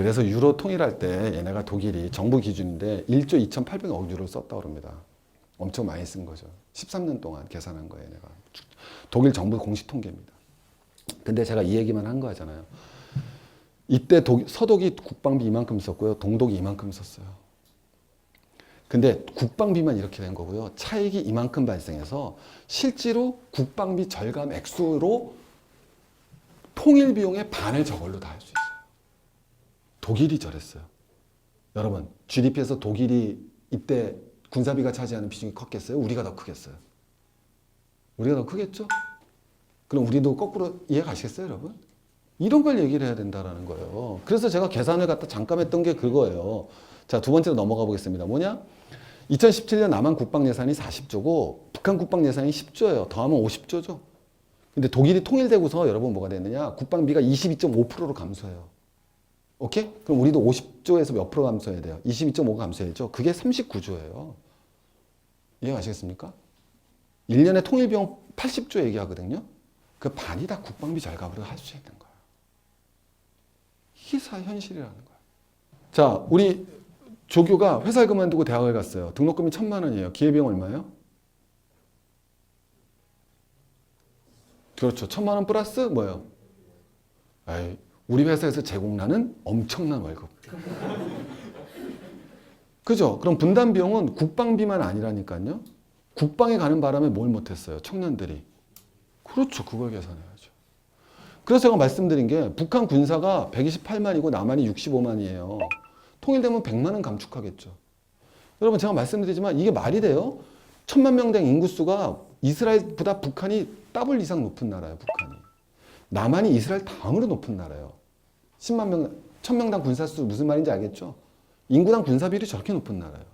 그래서 유로 통일할 때 얘네가 독일이 정부 기준인데 1조 2,800억 유로를 썼다고 합니다. 엄청 많이 쓴 거죠. 13년 동안 계산한 거예요, 얘네가. 독일 정부 공식 통계입니다. 근데 제가 이 얘기만 한 거잖아요. 이때 독, 서독이 국방비 이만큼 썼고요. 동독이 이만큼 썼어요. 근데 국방비만 이렇게 된 거고요. 차익이 이만큼 발생해서 실제로 국방비 절감 액수로 통일 비용의 반을 저걸로 다 할 수 있어요. 독일이 저랬어요. 여러분, GDP에서 독일이 이때 군사비가 차지하는 비중이 컸겠어요? 우리가 더 크겠어요? 우리가 더 크겠죠? 그럼 우리도 거꾸로 이해 가시겠어요, 여러분? 이런 걸 얘기를 해야 된다라는 거예요. 그래서 제가 계산을 갖다 잠깐 했던 게 그거예요. 자, 두 번째로 넘어가 보겠습니다. 뭐냐? 2017년 남한 국방 예산이 40조고 북한 국방 예산이 10조예요. 더하면 50조죠. 근데 독일이 통일되고서 여러분 뭐가 됐느냐? 국방비가 22.5%로 감소해요. 오케이? 그럼 우리도 50조에서 몇 프로 감소해야 돼요? 22.5 감소해야죠. 그게 39조예요. 이해가시겠습니까? 1년에 통일비용 80조 얘기하거든요. 그 반이 다 국방비 절감으로 할 수 있는 거예요. 이게 사 현실이라는 거예요. 자, 우리 조교가 회사를 그만두고 대학을 갔어요. 등록금이 천만 원이에요. 기회비용 얼마예요? 그렇죠. 천만 원 플러스 뭐예요? 에이, 우리 회사에서 제공하는 엄청난 월급. 그죠? 그럼 분담 비용은 국방비만 아니라니까요. 국방에 가는 바람에 뭘 못했어요? 청년들이. 그렇죠. 그걸 계산해야죠. 그래서 제가 말씀드린 게 북한 군사가 128만이고 남한이 65만이에요. 통일되면 100만 원 감축하겠죠. 여러분 제가 말씀드리지만 이게 말이 돼요? 천만 명당 인구수가 이스라엘보다 북한이 더블 이상 높은 나라예요. 북한이. 남한이 이스라엘 다음으로 높은 나라예요. 10만 명, 1000명당 군사수 무슨 말인지 알겠죠? 인구당 군사비율이 저렇게 높은 나라예요.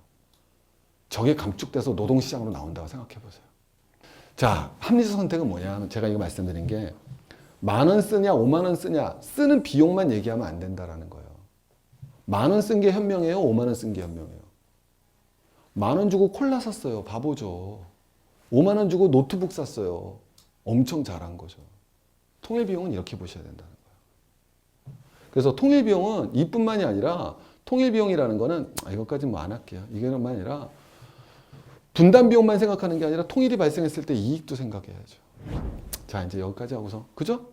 저게 감축돼서 노동시장으로 나온다고 생각해 보세요. 자, 합리적 선택은 뭐냐? 제가 이거 말씀드린 게 만 원 쓰냐, 5만 원 쓰냐, 쓰는 비용만 얘기하면 안 된다라는 거예요. 만 원 쓴 게 현명해요, 5만 원 쓴 게 현명해요. 만 원 주고 콜라 샀어요. 바보죠. 5만 원 주고 노트북 샀어요. 엄청 잘한 거죠. 통일 비용은 이렇게 보셔야 거예요. 그래서 통일 비용은 이뿐만이 아니라 통일 비용이라는 거는 아, 이것까지 뭐 안 할게요. 이게만 아니라 분담 비용만 생각하는 게 아니라 통일이 발생했을 때 이익도 생각해야죠. 자, 이제 여기까지 하고서 그죠?